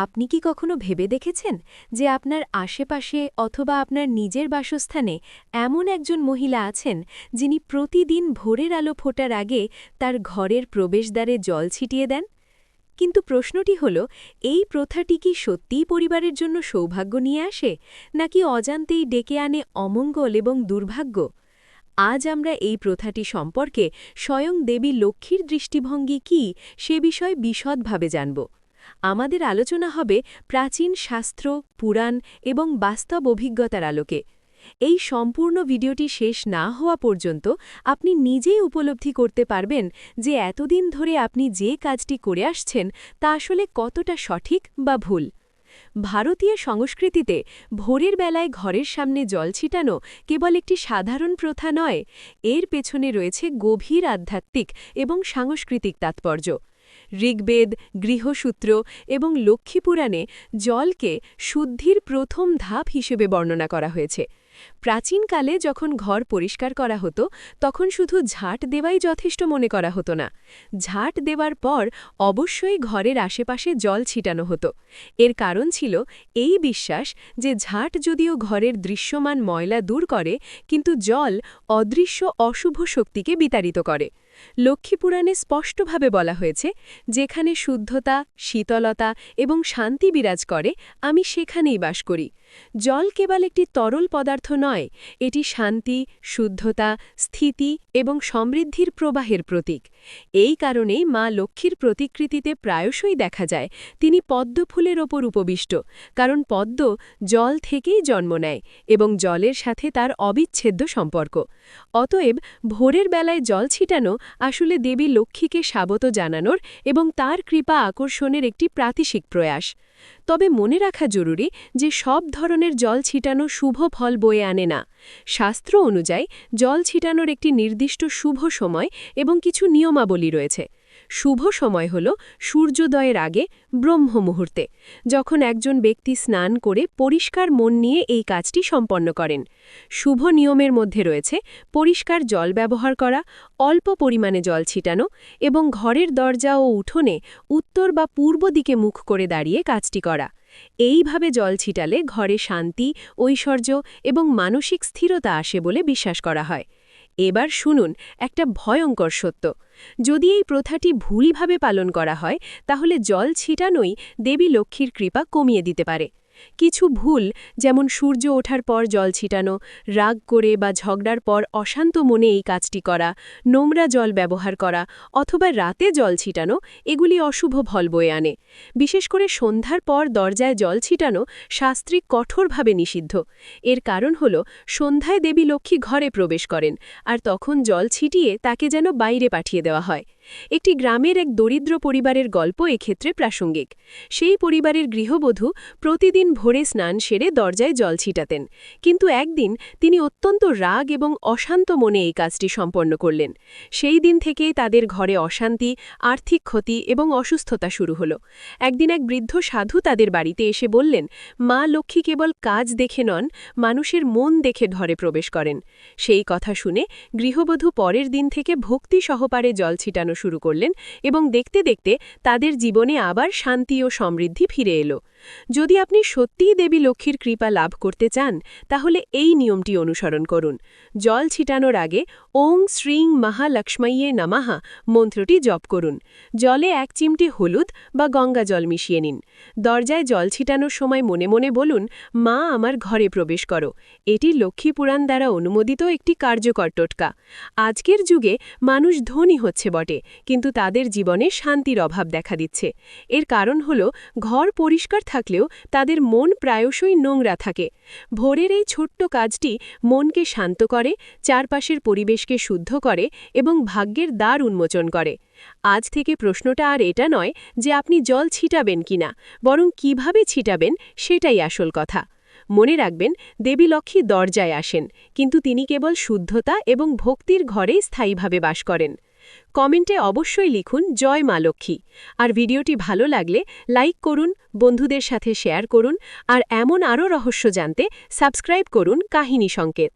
আপনি কি কখনো ভেবে দেখেছেন যে আপনার আশেপাশে অথবা আপনার নিজের বাসস্থানে এমন একজন মহিলা আছেন যিনি প্রতিদিন ভোরের আলো ফোটার আগে তার ঘরের প্রবেশদ্বারে জল ছিটিয়ে দেন? কিন্তু প্রশ্নটি হল, এই প্রথাটি কি সত্যিই পরিবারের জন্য সৌভাগ্য নিয়ে আসে, নাকি অজান্তেই ডেকে আনে অমঙ্গল এবং দুর্ভাগ্য? আজ আমরা এই প্রথাটি সম্পর্কে স্বয়ং দেবী লক্ষ্মীর দৃষ্টিভঙ্গি কি সে বিষয়ে বিশদভাবে জানব। আমাদের আলোচনা হবে প্রাচীন শাস্ত্র, পুরাণ এবং বাস্তব অভিজ্ঞতার আলোকে। এই সম্পূর্ণ ভিডিওটি শেষ না হওয়া পর্যন্ত আপনি নিজেই উপলব্ধি করতে পারবেন যে এতদিন ধরে আপনি যে কাজটি করে আসছেন তা আসলে কতটা সঠিক বা ভুল। ভারতীয় সংস্কৃতিতে ভোরের বেলায় ঘরের সামনে জল ছিটানো কেবল একটি সাধারণ প্রথা নয়, এর পেছনে রয়েছে গভীর আধ্যাত্মিক এবং সাংস্কৃতিক তাৎপর্য। ঋগ্বেদ, গৃহসূত্র এবং লক্ষ্মীপুরাণে জলকে শুদ্ধির প্রথম ধাপ হিসেবে বর্ণনা করা হয়েছে। প্রাচীনকালে যখন ঘর পরিষ্কার করা হতো, তখন শুধু ঝাঁট দেওয়াই যথেষ্ট মনে করা হতো না। ঝাঁট দেওয়ার পর অবশ্যই ঘরের আশেপাশে জল ছিটানো হতো। এর কারণ ছিল এই বিশ্বাস যে ঝাঁট যদিও ঘরের দৃশ্যমান ময়লা দূর করে, কিন্তু জল অদৃশ্য অশুভ শক্তিকে বিতাড়িত করে। লক্ষ্মীপুরাণে স্পষ্টভাবে বলা হয়েছে, যেখানে শুদ্ধতা, শীতলতা এবং শান্তি বিরাজ করে, আমি সেখানেই বাস করি। জল কেবল একটি তরল পদার্থ নয়, এটি শান্তি, শুদ্ধতা, স্থিতি এবং সমৃদ্ধির প্রবাহের প্রতীক। এই কারণেই মা লক্ষ্মীর প্রতিকৃতিতে প্রায়শই দেখা যায়, তিনি পদ্ম ফুলের ওপর উপবিষ্ট, কারণ পদ্ম জল থেকেই জন্ম নেয় এবং জলের সাথে তার অবিচ্ছেদ্য সম্পর্ক। অতএব ভোরের বেলায় জল ছিটানো আসলে দেবী লক্ষ্মীকে স্বাগত জানানোর এবং তার কৃপা আকর্ষণের একটি প্রাতিশিক প্রয়াস। তবে মনে রাখা জরুরি যে সব ধরনের জল ছিটানো শুভ ফল বয়ে আনে না। শাস্ত্র অনুযায়ী জল ছিটানোর একটি নির্দিষ্ট শুভ সময় এবং কিছু নিয়মাবলী রয়েছে। শুভ সময় হল সূর্যোদয়ের আগে ব্রহ্ম মুহূর্তে যখন একজন ব্যক্তি স্নান করে পরিষ্কার মন নিয়ে এই কাজটি সম্পন্ন করেন। শুভ নিয়মের মধ্যে রয়েছে পরিষ্কার জল ব্যবহার করা, অল্প পরিমাণে জল ছিটানো এবং ঘরের দরজা ও উঠোনে উত্তর বা পূর্ব দিকে মুখ করে দাঁড়িয়ে কাজটি করা। এইভাবে জল ছিটালে ঘরে শান্তি, ঐশ্বর্য এবং মানসিক স্থিরতা আসে বলে বিশ্বাস করা হয়। এবার শুনুন, একটা ভয়ঙ্কর সত্য। যদি এই প্রথাটি ভুলভাবে পালন করা হয়, তাহলে জল ছিটানোই দেবী লক্ষ্মীর কৃপা কমিয়ে দিতে পারে। কিছু ভুল, যেমন সূর্য ওঠার পর জল ছিটানো, রাগ করে বা ঝগড়ার পর অশান্ত মনে এই কাজটি করা, নোংরা জল ব্যবহার করা, অথবা রাতে জল ছিটানো, এগুলি অশুভ ফল বয়ে আনে। বিশেষ করে সন্ধ্যার পর দরজায় জল ছিটানো শাস্ত্রিক কঠোরভাবে নিষিদ্ধ। এর কারণ হল, সন্ধ্যায় দেবী লক্ষ্মী ঘরে প্রবেশ করেন, আর তখন জল ছিটিয়ে তাকে যেন বাইরে পাঠিয়ে দেওয়া হয়। একটি গ্রামের এক দরিদ্র পরিবারের গল্প এক্ষেত্রে প্রাসঙ্গিক। সেই পরিবারের গৃহবধূ প্রতিদিন ভোরে স্নান সেরে দরজায় জল ছিটাতেন। কিন্তু একদিন তিনি অত্যন্ত রাগ এবং অশান্ত মনে এই কাজটি সম্পন্ন করলেন। সেই দিন থেকেই তাদের ঘরে অশান্তি, আর্থিক ক্ষতি এবং অসুস্থতা শুরু হল। একদিন এক বৃদ্ধ সাধু তাদের বাড়িতে এসে বললেন, মা লক্ষ্মী কেবল কাজ দেখে নন, মানুষের মন দেখে ঘরে প্রবেশ করেন। সেই কথা শুনে গৃহবধূ পরের দিন থেকে ভক্তি সহপারে জল ছিটানো শুরু করলেন এবং দেখতে দেখতে তাদের জীবনে আবার শান্তি ও সমৃদ্ধি ফিরে এলো। যদি আপনি সত্যিই দেবী লক্ষ্মীর কৃপা লাভ করতে চান, তাহলে এই নিয়মটি অনুসরণ করুন। জল ছিটানোর আগে ওং শ্রীং মহালক্ষ্মীয়ে নামাহা মন্ত্রটি জপ করুন। জলে এক চিমটি হলুদ বা গঙ্গা জল মিশিয়ে নিন। দরজায় জল ছিটানোর সময় মনে মনে বলুন, মা, আমার ঘরে প্রবেশ করো। এটি লক্ষ্মী পুরাণ দ্বারা অনুমোদিত একটি কার্যকর টোটকা। আজকের যুগে মানুষ ধনী হচ্ছে বটে। কিন্তু তাদের জীবনে শান্তির অভাব দেখা দিচ্ছে। এর কারণ হল, ঘর পরিষ্কার থাকলেও তাদের মন প্রায়শই নোংরা থাকে। ভোরের এই ছোট্ট কাজটি মনকে শান্ত করে, চারপাশের পরিবেশকে শুদ্ধ করে এবং ভাগ্যের দ্বার উন্মোচন করে। আজ থেকে প্রশ্নটা আর এটা নয় যে আপনি জল ছিটাবেন কিনা, বরং কীভাবে ছিটাবেন সেটাই আসল কথা। মনে রাখবেন, দেবী লক্ষ্মী দরজায় আসেন, কিন্তু তিনি কেবল শুদ্ধতা এবং ভক্তির ঘরেই স্থায়ীভাবে বাস করেন। কমেন্টে অবশ্যই লিখুন, জয় মা লক্ষ্মী। আর ভিডিওটি ভালো লাগলে লাইক করুন, বন্ধুদের সাথে শেয়ার করুন, আর এমন আরও রহস্য জানতে সাবস্ক্রাইব করুন কাহিনী সংকেত।